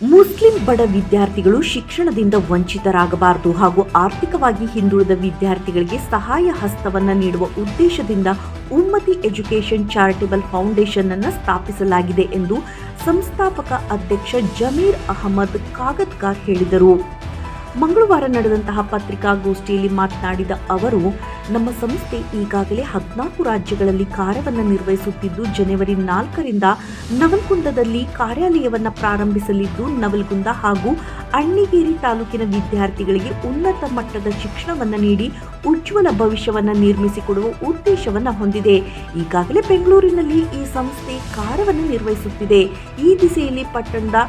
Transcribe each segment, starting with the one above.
Muslim ಬಡ ವಿದ್ಯಾರ್ಥಿಗಳು ಶಿಕ್ಷಣದಿಂದ ವಂಚಿತರಾಗಬಾರದು ಹಾಗೂ ಆರ್ಥಿಕವಾಗಿ ಹಿಂದುಳಿದ ವಿದ್ಯಾರ್ಥಿಗಳಿಗೆ ಸಹಾಯ ಹಸ್ತವನ್ನು ನೀಡುವ ಉದ್ದೇಶದಿಂದ ಉಮ್ಮತಿ ಎಜುಕೇಷನ್ ಚಾರಿಟಬಲ್ ಫೌಂಡೇಶನ್ ಅನ್ನು ಸ್ಥಾಪಿಸಲಾಗಿದೆ ಎಂದು ಸಂಸ್ಥಾಪಕ ಅಧ್ಯಕ್ಷ ಜಮೀರ್ ಅಹಮದ್ ಕಾಗತ್ಕಾರ್ ಹೇಳಿದರು. ಮಂಗಳವಾರ ನಡೆದಂತಹ ಪತ್ರಿಕಾಗೋಷ್ಠಿಯಲ್ಲಿ ಮಾತನಾಡಿದ ಅವರು, ನಮ್ಮ ಸಂಸ್ಥೆ ಈಗಾಗಲೇ ಹದಿನಾಲ್ಕು ರಾಜ್ಯಗಳಲ್ಲಿ ಕಾರ್ಯವನ್ನು ನಿರ್ವಹಿಸುತ್ತಿದ್ದು, ಜನವರಿ ನಾಲ್ಕರಿಂದ ನವಲ್ಗುಂದದಲ್ಲಿ ಕಾರ್ಯಾಲಯವನ್ನು ಪ್ರಾರಂಭಿಸಲಿದ್ದು, ನವಲ್ಗುಂದ ಹಾಗೂ ಅಣ್ಣಿಗೇರಿ ತಾಲೂಕಿನ ವಿದ್ಯಾರ್ಥಿಗಳಿಗೆ ಉನ್ನತ ಮಟ್ಟದ ಶಿಕ್ಷಣವನ್ನು ನೀಡಿ ಉಜ್ವಲ ಭವಿಷ್ಯವನ್ನು ನಿರ್ಮಿಸಿಕೊಡುವ ಉದ್ದೇಶವನ್ನು ಹೊಂದಿದೆ. ಈಗಾಗಲೇ ಬೆಂಗಳೂರಿನಲ್ಲಿ ಈ ಸಂಸ್ಥೆ ಕಾರ್ಯವನ್ನು ನಿರ್ವಹಿಸುತ್ತಿದೆ. ಈ ದಿಸೆಯಲ್ಲಿ ಪಟ್ಟಣದ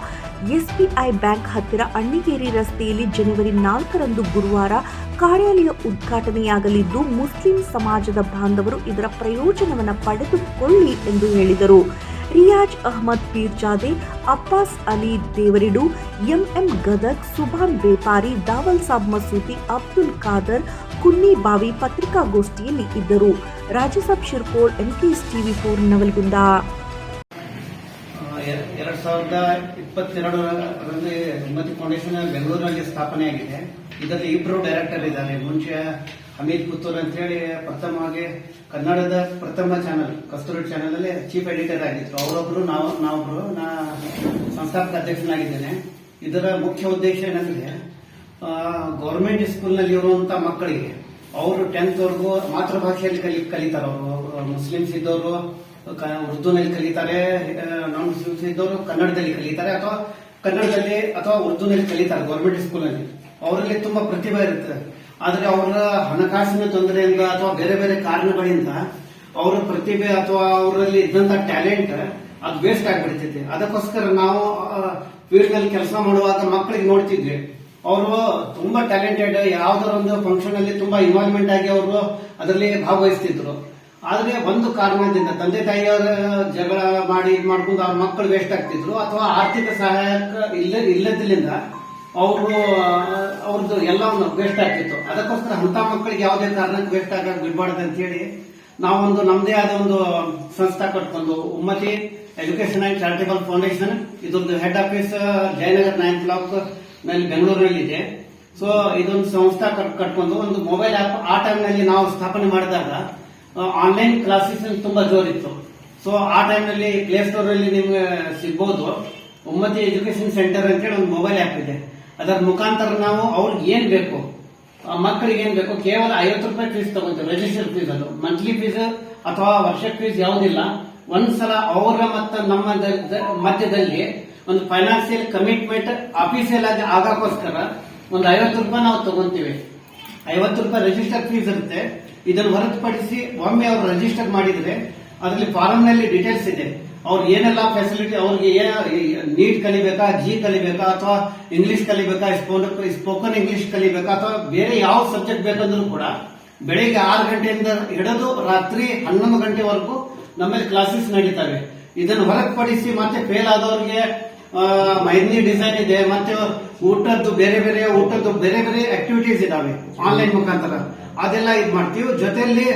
ಎಸ್ಬಿಐ ಬ್ಯಾಂಕ್ ಹತ್ತಿರ ಅಣ್ಣಿಗೇರಿ ರಸ್ತೆಯಲ್ಲಿ ಜನವರಿ ನಾಲ್ಕರಂದು ಗುರುವಾರ ಕಾರ್ಯಾಲಯ ಉದ್ಘಾಟನೆಯಾಗಲಿದ್ದು, ಮುಸ್ಲಿಂ ಸಮಾಜದ ಬಾಂಧವರು ಇದರ ಪ್ರಯೋಜನವನ್ನು ಪಡೆದುಕೊಳ್ಳಿ ಎಂದು ಹೇಳಿದರು. ರಿಯಾಜ್ ಅಹಮದ್ ಪೀರ್ಜಾದೆ ಅಬ್ಬಾಸ್ ಅಲಿ ದೇವರಿಡು, ಎಂಎಂ ಗದಗ್, ಸುಭಾನ್ ಬೇಪಾರಿ, ದಾವಲ್ ಸಾಬ್ ಮಸೂದಿ, ಅಬ್ದುಲ್ ಖಾದರ್, ಕುನ್ನಿ ಬಾವಿ ಪತ್ರಿಕಾಗೋಷ್ಠಿಯಲ್ಲಿ ಇದ್ದರು. Rajya Sabha Shirkol NKS TV four Navalgunda ಎರಡ್ ಸಾವಿರದ ಇಪ್ಪತ್ತೆರಡರಲ್ಲಿ ಹಿಮ್ಮತಿ ಫೌಂಡೇಶನ್ ಬೆಂಗಳೂರಿನಲ್ಲಿ ಸ್ಥಾಪನೆಯಾಗಿದೆ. ಇದರಲ್ಲಿ ಇಬ್ಬರು ಡೈರೆಕ್ಟರ್ ಇದ್ದಾರೆ. ಮುಂಚೆ ಅಮಿತ್ ಪುತ್ತೂರ್ ಅಂತ ಹೇಳಿ ಪ್ರಥಮವಾಗಿ ಕನ್ನಡದ ಪ್ರಥಮ ಚಾನಲ್, ಕಸ್ತೂರಿ ಚಾನಲ್ ಅಲ್ಲಿ ಚೀಫ್ ಎಡಿಟರ್ ಆಗಿತ್ತು ಅವರೊಬ್ರು ನಾವು ನಾವೊಬ್ರು, ನಾ ಸಂಸ್ಥಾಪಕ ಅಧ್ಯಕ್ಷನಾಗಿದ್ದೇನೆ. ಇದರ ಮುಖ್ಯ ಉದ್ದೇಶ ಏನಂದ್ರೆ ಗೌರ್ಮೆಂಟ್ ಸ್ಕೂಲ್ನಲ್ಲಿ ಇರುವಂತ ಮಕ್ಕಳಿಗೆ, ಅವರು ಟೆಂತ್ ವರೆಗೂ ಮಾತೃಭಾಷೆಯಲ್ಲಿ ಕಲಿ ಕಲಿತಾರೆ ಅವರು ಮುಸ್ಲಿಮ್ಸ್ ಇದ್ದವರು ಉರ್ದುನಲ್ಲಿ ಕಲಿತಾರೆ ನಾನ್ ಮುಸ್ಲಿಮ್ಸ್ ಇದ್ದವರು ಕನ್ನಡದಲ್ಲಿ ಕಲಿತಾರೆ ಅಥವಾ ಕನ್ನಡದಲ್ಲಿ ಅಥವಾ ಉರ್ದುನಲ್ಲಿ ಕಲಿತಾರೆ ಗೌರ್ಮೆಂಟ್ ಸ್ಕೂಲಲ್ಲಿ ಅವರಲ್ಲಿ ತುಂಬಾ ಪ್ರತಿಭೆ ಇರುತ್ತೆ. ಆದ್ರೆ ಅವರ ಹಣಕಾಸಿನ ತೊಂದರೆಯಿಂದ ಅಥವಾ ಬೇರೆ ಬೇರೆ ಕಾರಣಗಳಿಂದ ಅವರ ಪ್ರತಿಭೆ ಅಥವಾ ಅವರಲ್ಲಿ ಇದ್ದಂತ ಟ್ಯಾಲೆಂಟ್ ಅದು ವೇಸ್ಟ್ ಆಗಿಬಿಡ್ತೈತಿ ಅದಕ್ಕೋಸ್ಕರ ನಾವು ಫೀಲ್ಡ್ನಲ್ಲಿ ಕೆಲಸ ಮಾಡುವಾಗ ಮಕ್ಕಳಿಗೆ ನೋಡ್ತಿದ್ವಿ ಅವರು ತುಂಬಾ ಟ್ಯಾಲೆಂಟೆಡ್ ಯಾವ್ದಾರ ಒಂದು ಫಂಕ್ಷನ್ ಅಲ್ಲಿ ತುಂಬಾ ಇನ್ವಾಲ್ವ್ಮೆಂಟ್ ಆಗಿ ಅವರು ಅದರಲ್ಲಿ ಭಾಗವಹಿಸ್ತಿದ್ರು. ಆದ್ರೆ ಒಂದು ಕಾರಣದಿಂದ ತಂದೆ ತಾಯಿಯವರ ಜಗಳ ಮಾಡಿ ಇದು ಮಾಡ್ಕೊಂಡು ಅವ್ರ ಮಕ್ಕಳು ವೇಸ್ಟ್ ಆಗ್ತಿದ್ರು ಅಥವಾ ಆರ್ಥಿಕ ಸಹಾಯಕ ಇಲ್ಲ ಇಲ್ಲದ್ರಿಂದ ಅವರು ಅವ್ರದ್ದು ಎಲ್ಲವನ್ನು ವೇಸ್ಟ್ ಆಗ್ತಿತ್ತು. ಅದಕ್ಕೋಸ್ಕರ ಅಂತ ಮಕ್ಕಳಿಗೆ ಯಾವುದೇ ಕಾರಣಕ್ಕೆ ವೇಸ್ಟ್ ಆಗಕ್ಕೆ ಬಿಡಬಾರ್ದು ಅಂತ ಹೇಳಿ ನಾವೊಂದು ನಮ್ದೇ ಆದ ಒಂದು ಸಂಸ್ಥೆ ಕಟ್ಕೊಂಡು Ummati education and charitable foundation ಇದೊಂದು ಹೆಡ್ ಆಫೀಸ್ ಜಯನಗರ್ ನೈನ್ ಬ್ಲಾಕ್ನಲ್ಲಿ ಬೆಂಗಳೂರಿನಲ್ಲಿ ಇದೆ ಸೊ ಇದೊಂದು ಸಂಸ್ಥೆ ಕಟ್- ಕಟ್ಕೊಂಡು ಒಂದು ಮೊಬೈಲ್ ಆಪ್ ಆ ಟೈಮ್ನಲ್ಲಿ ನಾವು ಸ್ಥಾಪನೆ ಮಾಡಿದಾಗ ಆನ್ಲೈನ್ ಕ್ಲಾಸಸ್ ತುಂಬಾ ಜೋರಿತ್ತು. ಸೊ ಆ ಟೈಮ್ನಲ್ಲಿ ಪ್ಲೇ ಸ್ಟೋರ್ ಅಲ್ಲಿ ನಿಮ್ಗೆ ಸಿಗ್ಬೋದು. ಒಮ್ಮತಿ ಎಜುಕೇಶನ್ ಸೆಂಟರ್ ಅಂತೇಳಿ ಒಂದು ಮೊಬೈಲ್ ಆಪ್ ಇದೆ. ಅದರ ಮುಖಾಂತರ ನಾವು ಅವ್ರಿಗೆ ಏನ್ ಬೇಕು ಮಕ್ಕಳಿಗೆ ಏನ್ ಬೇಕು, ಕೇವಲ ಐವತ್ತು ರೂಪಾಯಿ ಫೀಸ್ ತಗೊಂತೀವಿ ರಿಜಿಸ್ಟರ್ ಫೀಸ್ ಅದು. ಮಂತ್ಲಿ ಫೀಸ್ ಅಥವಾ ವರ್ಷ ಫೀಸ್ ಯಾವುದಿಲ್ಲ. ಒಂದ್ಸಲ ಅವರ ಮತ್ತು ನಮ್ಮ ಮಧ್ಯದಲ್ಲಿ ಒಂದು ಫೈನಾನ್ಸಿಯಲ್ ಕಮಿಟ್ಮೆಂಟ್ ಆಫೀಸಿಯಲ್ ಆಗಿ ಆಗಕ್ಕೋಸ್ಕರ ಒಂದು ಐವತ್ತು ರೂಪಾಯಿ ನಾವು ತಗೊಂತೀವಿ ಐವತ್ತು ರೂಪಾಯಿ ರಿಜಿಸ್ಟರ್ ಫೀಸ್ ಇರುತ್ತೆ. ಇದನ್ನು ಹೊರತುಪಡಿಸಿ ಒಮ್ಮೆ ಅವರು ರಿಜಿಸ್ಟರ್ ಮಾಡಿದ್ರೆ ಅದರಲ್ಲಿ ಫಾರಂ ನಲ್ಲಿ ಡೀಟೇಲ್ಸ್ ಇದೆ. ಅವ್ರು ಏನೆಲ್ಲ ಫೆಸಿಲಿಟಿ ಅವ್ರಿಗೆ ನೀಟ್ ಕಲಿಬೇಕಾ ಜಿ ಕಲಿಬೇಕಾ, ಅಥವಾ ಇಂಗ್ಲಿಷ್ ಕಲಿಬೇಕಾ ಸ್ಪೋಕನ್ ಇಂಗ್ಲಿಷ್ ಕಲಿಬೇಕಾ, ಅಥವಾ ಬೇರೆ ಯಾವ ಸಬ್ಜೆಕ್ಟ್ ಬೇಕಂದ್ರೂ ಕೂಡ ಬೆಳಿಗ್ಗೆ ಆರು ಗಂಟೆಯಿಂದ ಹಿಡಿದು ರಾತ್ರಿ ಹನ್ನೊಂದು ಗಂಟೆವರೆಗೂ ನಮ್ಮಲ್ಲಿ ಕ್ಲಾಸಸ್ ನಡೀತವೆ. ಇದನ್ನು ಹೊರತುಪಡಿಸಿ ಮತ್ತೆ ಫೇಲ್ ಆದವ್ರಿಗೆ ಮೆಹಂದಿ ಡಿಸೈನ್ ಇದೆ, ಮತ್ತೆ ಊಟದ್ದು ಬೇರೆ ಬೇರೆ, ಊಟದ್ದು ಬೇರೆ ಬೇರೆ ಆಕ್ಟಿವಿಟೀಸ್ ಇದಾವೆ ಆನ್ಲೈನ್ ಮುಖಾಂತರ. ಅದೆಲ್ಲ ಇದು ಮಾಡ್ತೀವಿ. ಜೊತೆಯಲ್ಲಿ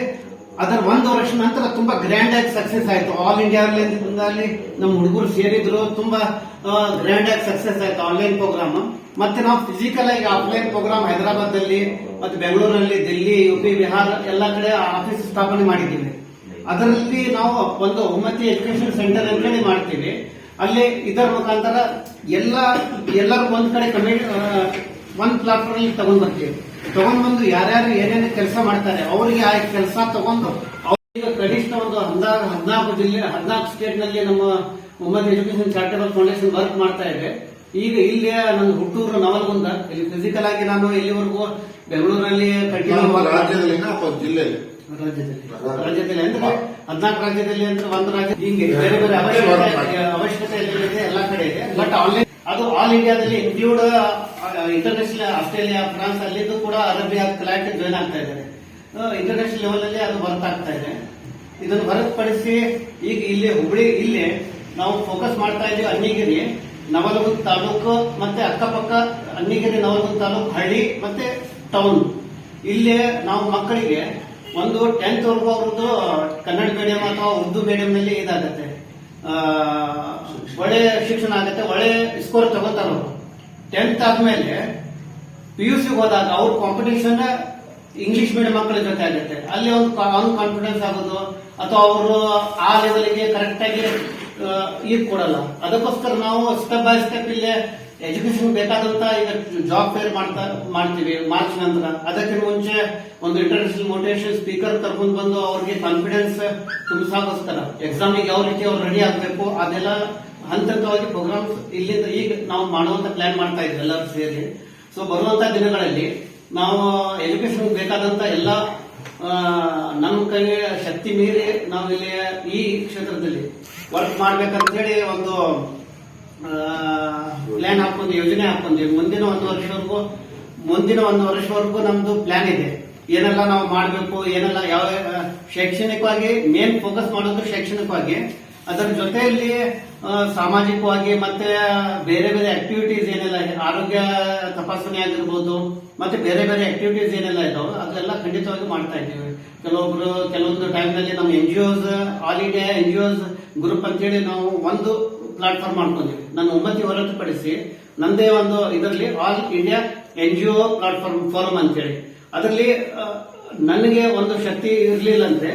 ಅದರ ಒಂದು ವರ್ಷ ನಂತರ ತುಂಬಾ ಗ್ರ್ಯಾಂಡ್ ಆಗಿ ಸಕ್ಸಸ್ ಆಯ್ತು. ಆಲ್ ಇಂಡಿಯಾದಲ್ಲಿ ನಮ್ಮ ಹುಡುಗರು ಸೇರಿದ್ರು, ತುಂಬಾ ಗ್ರ್ಯಾಂಡ್ ಆಗಿ ಸಕ್ಸಸ್ ಆಯ್ತು ಆನ್ಲೈನ್ ಪ್ರೋಗ್ರಾಮ್ ಮತ್ತೆ ನಾವು ಫಿಸಿಕಲ್ ಆಗಿ ಆಫ್ಲೈನ್ ಪ್ರೋಗ್ರಾಮ್ ಹೈದರಾಬಾದ್ ಅಲ್ಲಿ ಮತ್ತೆ ಬೆಂಗಳೂರಲ್ಲಿ, ದಿಲ್ಲಿ ಯು ಪಿ ಬಿಹಾರ್ ಎಲ್ಲ ಕಡೆ ಆಫೀಸ್ ಸ್ಥಾಪನೆ ಮಾಡಿದ್ದೀವಿ. ಅದರಲ್ಲಿ ನಾವು ಒಂದು ಉನ್ನತಿ ಎಜುಕೇಶನ್ ಸೆಂಟರ್ ಅಂತೇಳಿ ಮಾಡ್ತೀವಿ. ಅಲ್ಲಿ ಇದರ ಮುಖಾಂತರ ಎಲ್ಲ, ಎಲ್ಲರೂ ಒಂದ್ ಕಡೆ ಕಮಿಟ್ ಒಂದ್ ಪ್ಲಾಟ್ಫಾರ್ಮ್ ತಗೊಂಡ್ ಬರ್ತೀವಿ. ತಗೊಂಡ್ ಬಂದು ಯಾರ್ಯಾರು ಏನೇನು ಕೆಲಸ ಮಾಡ್ತಾರೆ, ಅವರಿಗೆ ಆ ಕೆಲಸ ತಗೊಂಡು ಅವ್ರಿಗೆ ಕನಿಷ್ಠ ಒಂದು ಹದಿನಾರು ಹದಿನಾಲ್ಕು ಜಿಲ್ಲೆ, ಹದಿನಾಲ್ಕು ಸ್ಟೇಟ್ನಲ್ಲಿ ನಮ್ಮ Mohammed education charitable foundation work ಮಾಡ್ತಾ ಇದೆ. ಈಗ ಇಲ್ಲಿ ನನ್ನ ಹುಟ್ಟೂರು ನವಲ್ಗುಂದ, ಇಲ್ಲಿ ಫಿಸಿಕಲ್ ಆಗಿ ನಾನು ಇಲ್ಲಿವರೆಗೂ ಬೆಂಗಳೂರಲ್ಲಿ ಕಂಟಿನ್ಯೂ ಜಿಲ್ಲೆಯಲ್ಲಿ? ರಾಜ್ಯದಲ್ಲಿ ರಾಜ್ಯದಲ್ಲಿ ಅಂದ್ರೆ ಹದಿನಾಲ್ಕು ರಾಜ್ಯದಲ್ಲಿ ಅಂದ್ರೆ ಒಂದು ರಾಜ್ಯ ಹಿಂಗೆ ಬೇರೆ ಬೇರೆ ಅವಶ್ಯಕತೆ ಅವಶ್ಯಕತೆ ಎಲ್ಲಿದೆ ಎಲ್ಲ ಕಡೆ ಇದೆ. ಬಟ್ ಆನ್ಲೈನ್ ಅದು ಆಲ್ ಇಂಡಿಯಾದಲ್ಲಿ ಇನ್ಕ್ಲೂಡ್ ಇಂಟರ್ನ್ಯಾಷನಲ್ ಆಸ್ಟ್ರೇಲಿಯಾ ಫ್ರಾನ್ಸ್ ಅಲ್ಲಿದ್ದು ಕೂಡ ಅರೇಬಿಯಾ ಕ್ಲೈಂಟ್ ಜಾಯ್ನ್ ಆಗ್ತಾ ಇದ್ದಾರೆ. ಇಂಟರ್ನ್ಯಾಷನಲ್ ಲೆವೆಲ್ ಅಲ್ಲಿ ಅದು ವರ್ಕ್ ಆಗ್ತಾ ಇದೆ. ಇದನ್ನು ಹೊರತುಪಡಿಸಿ ಈಗ ಇಲ್ಲಿ ಹುಬ್ಳಿ, ಇಲ್ಲಿ ನಾವು ಫೋಕಸ್ ಮಾಡ್ತಾ ಇದೀವಿ ಅನ್ನಿಗಿರಿ, ನವಲಗುಂದ ತಾಲೂಕು ಮತ್ತೆ ಅಕ್ಕಪಕ್ಕ ಅನ್ನಿಗಿರಿ, ನವಲಗುಂದ ತಾಲೂಕು ಹಳ್ಳಿ ಮತ್ತೆ ಟೌನ್ ಇಲ್ಲಿ ನಾವು ಮಕ್ಕಳಿಗೆ ಒಂದು ಟೆಂತ್ ವರ್ಗೂ ಅವ್ರದ್ದು ಕನ್ನಡ ಮೀಡಿಯಂ ಅಥವಾ ಉರ್ದು ಮೀಡಿಯಂ ನಲ್ಲಿ ಇದಾಗತ್ತೆ. ಒಳ್ಳೆ ಶಿಕ್ಷಣ ಆಗುತ್ತೆ, ಒಳ್ಳೆ ಸ್ಕೋರ್ ತಗೋತಾರ ಅವರು. ಟೆಂತ್ ಆದ್ಮೇಲೆ ಪಿ ಯು ಸಿ ಹೋದಾಗ ಅವ್ರ ಕಾಂಪಿಟೇಷನ್ ಇಂಗ್ಲಿಷ್ ಮೀಡಿಯಂ ಮಕ್ಕಳ ಜೊತೆ ಆಗುತ್ತೆ. ಅಲ್ಲಿ ಒಂದು ಕಾನ್ಫಿಡೆನ್ಸ್ ಆಗೋದು, ಅಥವಾ ಅವರು ಆ ಲೆವೆಲ್ಗೆ ಕರೆಕ್ಟ್ ಆಗಿ ಇದು ಕೊಡಲ್ಲ. ಅದಕ್ಕೋಸ್ಕರ ನಾವು ಸ್ಟೆಪ್ ಬೈ ಸ್ಟೆಪ್ ಇಲ್ಲೇ ಎಜುಕೇಶನ್ ಬೇಕಾದಂತ ಈಗ ಜಾಬ್ ಫೇರ್ ಮಾಡ್ತಾ, ಮಾಡ್ತೀವಿ. ಮಾರ್ಚ್ ನಂತರ. ಅದಕ್ಕಿಂತ ಮುಂಚೆ ಒಂದು ಇಂಟರ್ನ್ಯಾಷನಲ್ ಮೋಟಿವೇಶನ್ ಸ್ಪೀಕರ್ ಕರ್ಕೊಂಡು ಬಂದು ಅವ್ರಿಗೆ ಕಾನ್ಫಿಡೆನ್ಸ್ ತುಂಬಿಸಾಕೋಸ್ಕರ. ಎಕ್ಸಾಮಿಗೆ ಯಾವ ರೀತಿ ಅವ್ರು ರೆಡಿ ಆಗಬೇಕು, ಅದೆಲ್ಲ ಹಂತ ಹಂತವಾಗಿ ಪ್ರೋಗ್ರಾಮ್ಸ್ ಇಲ್ಲಿಂದ ಈಗ ನಾವು ಮಾಡುವಂತ ಪ್ಲಾನ್ ಮಾಡ್ತಾ ಇದ್ವಿ ಎಲ್ಲರೂ ಸೇರಿ. ಸೊ ಬರುವಂತ ದಿನಗಳಲ್ಲಿ ನಾವು ಎಜುಕೇಶನ್ ಬೇಕಾದಂತ ಎಲ್ಲ ನಮ್ಮ ಕೈಗೆ ಶಕ್ತಿ ಮೀರಿ ನಾವು ಇಲ್ಲಿ ಈ ಕ್ಷೇತ್ರದಲ್ಲಿ ವರ್ಕ್ ಮಾಡ್ಬೇಕಂತ ಹೇಳಿ ಒಂದು ಪ್ಲಾನ್ ಹಾಕೊಂಡು ಯೋಜನೆ ಹಾಕೊಂಡಿವಿ ಮುಂದಿನ ಒಂದು ವರ್ಷವರೆಗೂ, ಮುಂದಿನ ಒಂದು ವರ್ಷವರೆಗೂ ನಮ್ದು ಪ್ಲಾನ್ ಇದೆ. ಏನೆಲ್ಲ ನಾವು ಮಾಡಬೇಕು, ಏನೆಲ್ಲ ಯಾವ ಶೈಕ್ಷಣಿಕವಾಗಿ ಮೇನ್ ಫೋಕಸ್ ಮಾಡೋದು ಶೈಕ್ಷಣಿಕವಾಗಿ. ಅದರ ಜೊತೆಯಲ್ಲಿ ಸಾಮಾಜಿಕವಾಗಿ ಮತ್ತೆ ಬೇರೆ ಬೇರೆ ಆಕ್ಟಿವಿಟೀಸ್ ಏನೆಲ್ಲ, ಆರೋಗ್ಯ ತಪಾಸಣೆ ಆಗಿರ್ಬೋದು ಮತ್ತೆ ಬೇರೆ ಬೇರೆ ಆಕ್ಟಿವಿಟೀಸ್ ಏನೆಲ್ಲ ಇದಾವೆ ಅದೆಲ್ಲ ಖಂಡಿತವಾಗಿ ಮಾಡ್ತಾ ಇದ್ದೀವಿ. ಕೆಲವೊಬ್ರು, ಕೆಲವೊಂದು ಟೈಮ್ನಲ್ಲಿ ನಮ್ಮ N G Os all India N G Os group ಅಂತೇಳಿ ನಾವು ಒಂದು ಪ್ಲಾಟ್ಫಾರ್ಮ್ ಮಾಡ್ಕೊಂಡಿವಿ. ನನ್ನ ಒಂಬತ್ತು ಹೊರತುಪಡಿಸಿ ನಂದೇ ಒಂದು ಇದರಲ್ಲಿ all India N G O platform forum ಅಂತೇಳಿ. ಅದರಲ್ಲಿ ನನಗೆ ಒಂದು ಶಕ್ತಿ ಇರಲಿಲ್ಲ ಅಂದ್ರೆ